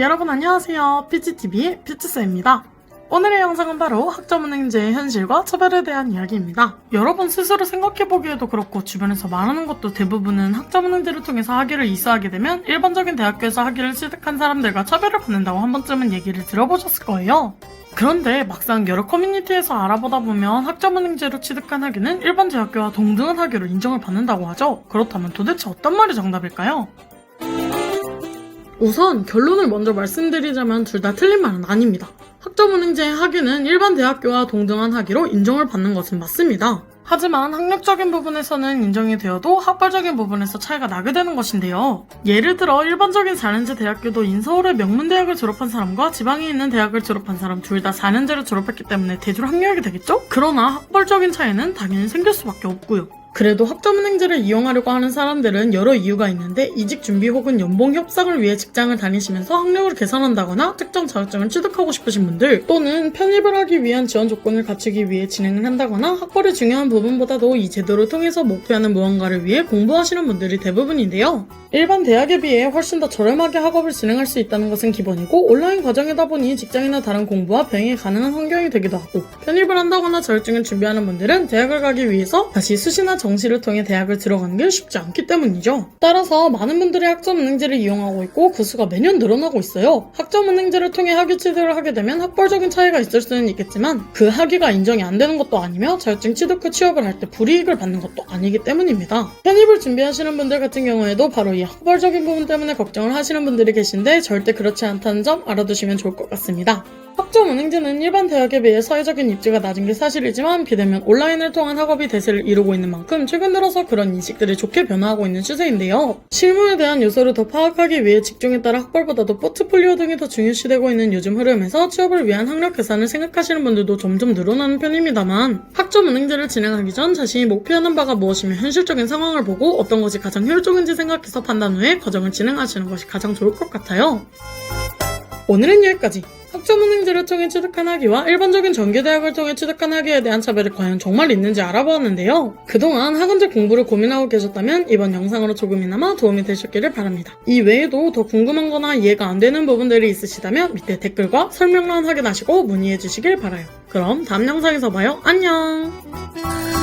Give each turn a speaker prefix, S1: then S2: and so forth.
S1: 여러분 안녕하세요. 피치TV의 피치스입니다. 오늘의 영상은 바로 학점은행제의 현실과 차별에 대한 이야기입니다. 여러분 스스로 생각해보기에도 그렇고 주변에서 말하는 것도 대부분은 학점은행제를 통해서 학위를 이수하게 되면 일반적인 대학교에서 학위를 취득한 사람들과 차별을 받는다고 한 번쯤은 얘기를 들어보셨을 거예요. 그런데 막상 여러 커뮤니티에서 알아보다 보면 학점은행제로 취득한 학위는 일반 대학교와 동등한 학위로 인정을 받는다고 하죠. 그렇다면 도대체 어떤 말이 정답일까요? 우선 결론을 먼저 말씀드리자면 둘 다 틀린 말은 아닙니다. 학점은행제의 학위는 일반 대학교와 동등한 학위로 인정을 받는 것은 맞습니다. 하지만 학력적인 부분에서는 인정이 되어도 학벌적인 부분에서 차이가 나게 되는 것인데요. 예를 들어 일반적인 4년제 대학교도 인서울의 명문대학을 졸업한 사람과 지방에 있는 대학을 졸업한 사람 둘 다 4년제를 졸업했기 때문에 대졸 학력이 되겠죠? 그러나 학벌적인 차이는 당연히 생길 수밖에 없고요. 그래도 학점은행제를 이용하려고 하는 사람들은 여러 이유가 있는데 이직 준비 혹은 연봉 협상을 위해 직장을 다니시면서 학력을 개선한다거나 특정 자격증을 취득하고 싶으신 분들 또는 편입을 하기 위한 지원 조건을 갖추기 위해 진행을 한다거나 학벌이 중요한 부분보다도 이 제도를 통해서 목표하는 무언가를 위해 공부하시는 분들이 대부분인데요. 일반 대학에 비해 훨씬 더 저렴하게 학업을 진행할 수 있다는 것은 기본이고 온라인 과정이다 보니 직장이나 다른 공부와 병행이 가능한 환경이 되기도 하고 편입을 한다거나 자격증을 준비하는 분들은 대학을 가기 위해서 다시 수시나 정 시를 통해 대학을 들어가는 게 쉽지 않기 때문이죠. 따라서 많은 분들이 학점은행제를 이용하고 있고 그 수가 매년 늘어나고 있어요. 학점은행제를 통해 학위 취득을 하게 되면 학벌적인 차이가 있을 수는 있겠지만 그 학위가 인정이 안 되는 것도 아니며 자격증 취득 후 취업을 할 때 불이익을 받는 것도 아니기 때문입니다. 편입을 준비하시는 분들 같은 경우에도 바로 이 학벌적인 부분 때문에 걱정을 하시는 분들이 계신데 절대 그렇지 않다는 점 알아두시면 좋을 것 같습니다. 학점 은행제는 일반 대학에 비해 사회적인 입지가 낮은 게 사실이지만 비대면 온라인을 통한 학업이 대세를 이루고 있는 만큼 최근 들어서 그런 인식들이 좋게 변화하고 있는 추세인데요. 실무에 대한 요소를 더 파악하기 위해 직종에 따라 학벌보다도 포트폴리오 등이 더 중요시되고 있는 요즘 흐름에서 취업을 위한 학력 계산을 생각하시는 분들도 점점 늘어나는 편입니다만 학점 은행제를 진행하기 전 자신이 목표하는 바가 무엇이며 현실적인 상황을 보고 어떤 것이 가장 효율적인지 생각해서 판단 후에 과정을 진행하시는 것이 가장 좋을 것 같아요. 오늘은 여기까지. 학점은행제를 통해 취득한 학위와 일반적인 전교대학을 통해 취득한 학위에 대한 차별이 과연 정말 있는지 알아보았는데요. 그동안 학원제 공부를 고민하고 계셨다면 이번 영상으로 조금이나마 도움이 되셨기를 바랍니다. 이 외에도 더 궁금한 거나 이해가 안 되는 부분들이 있으시다면 밑에 댓글과 설명란 확인하시고 문의해 주시길 바라요. 그럼 다음 영상에서 봐요. 안녕!